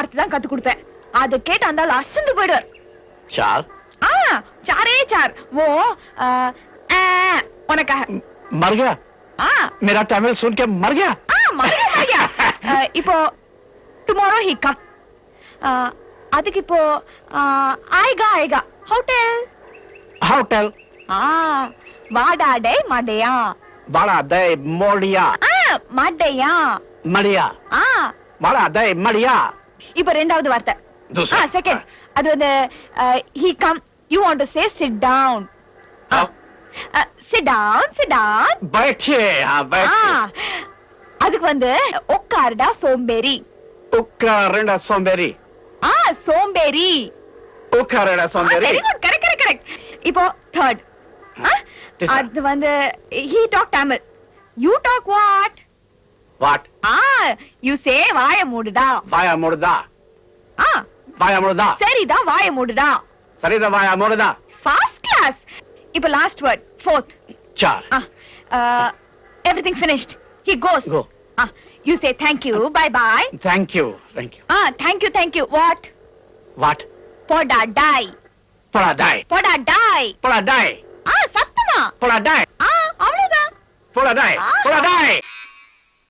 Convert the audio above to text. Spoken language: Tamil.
வார்த்தை தான் கத்து கொடுப்பேன் அதை கேட்டு அந்த ஆள் அசந்து போயிடுவார் चार ஆ சாரே சார் ஓ ஆ, ஆ, உனக்காக मर गया ஆ मेरा तमिल सुन के मर गया ஆ மரியா மரியா அஹ், இப்போ டுமாரோ ஹி கம் அதுக்கு இப்போ ஆய்கா ஆய்கா ஹோட்டல் होटल ஆ வாடா டே மடையா बड़ा दे मोड़िया ஆ மடையா मड़िया ஆ बड़ा दे मड़िया இப்போ ரெண்டாவது வார்த்தை दूसरा। ஆ செகண்ட் அது வந்து he come you want to say sit down हाँ, சிட் டவுன் சிட் டவுன் बैठिए हाँ ஆ बैठिए அதுக்கு வந்து உட்காருடா சோம்பேறி उक्का रेंडा सोमबेरी ஆ சோம்பேறி उक्का रेंडा सोमबेरी very good correct correct correct இப்போ தேர்ட் This one. அது வந்து he talk Tamil you talk what what ah you say வாய மூடுடா. வாய மூடுடா ஆ. வாய மூடுடா சரிடா வாய மூடுடா. சரிடா வாய மூடுடா ஃபர்ஸ்ட் கிளாஸ் இப்ப last word fourth sir everything finished he goes go ah you say thank you bye bye thank you thank you ah thank you thank you what what போடா டை போடா டை போடா டை போடா டை ஆ சத்தமா. போடா டை ஆ அவ்வளவுதான். போடா டை போடா டை